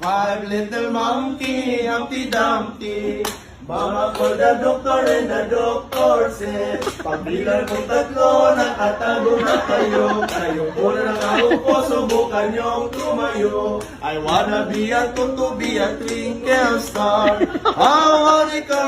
Five little monkey, Humpty Dumpty. Mama called the doctor and the doctor said, Pagbilang kong tatlo, nakatago na kayo. Kayo po na nakaupo, subukan niyong tumayo. I wanna be a to be a twinkle star. How are you?